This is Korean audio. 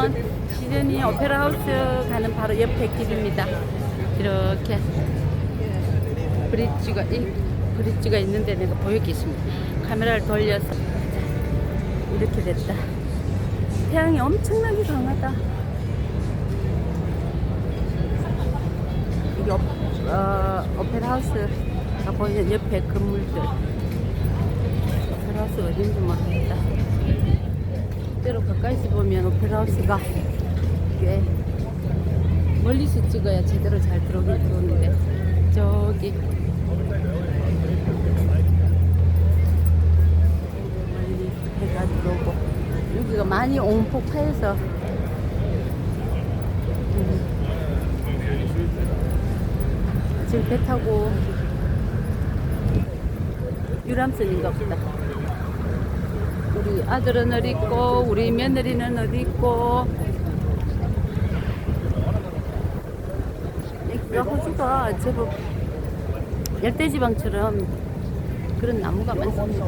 가면 시드니 오페라 하우스 가는 바로 옆에 길입니다. 이렇게 브릿지가 이 브릿지가 있는데 내가 보여겠습니다. 카메라를 돌려서 이렇게 됐다. 태양이 엄청나게 강하다. 이게 오, 어, 오페라 하우스가 보이는 옆에 건물들. 오페라 하우스가 어딘지 모르겠다. 가까이서 보면 오페라 하우스가 꽤 멀리서 찍어야 제대로 잘 들어오긴 들어오는데. 저기. 멀리 해가 들어오고. 여기가 많이 온폭파여서. 음, 지금 배 타고. 유람선인가 보다 우리 아들은 어디 있고 우리 며느리는 어디 있고 여기가 호주가 제법 열대지방처럼 그런 나무가 많습니다.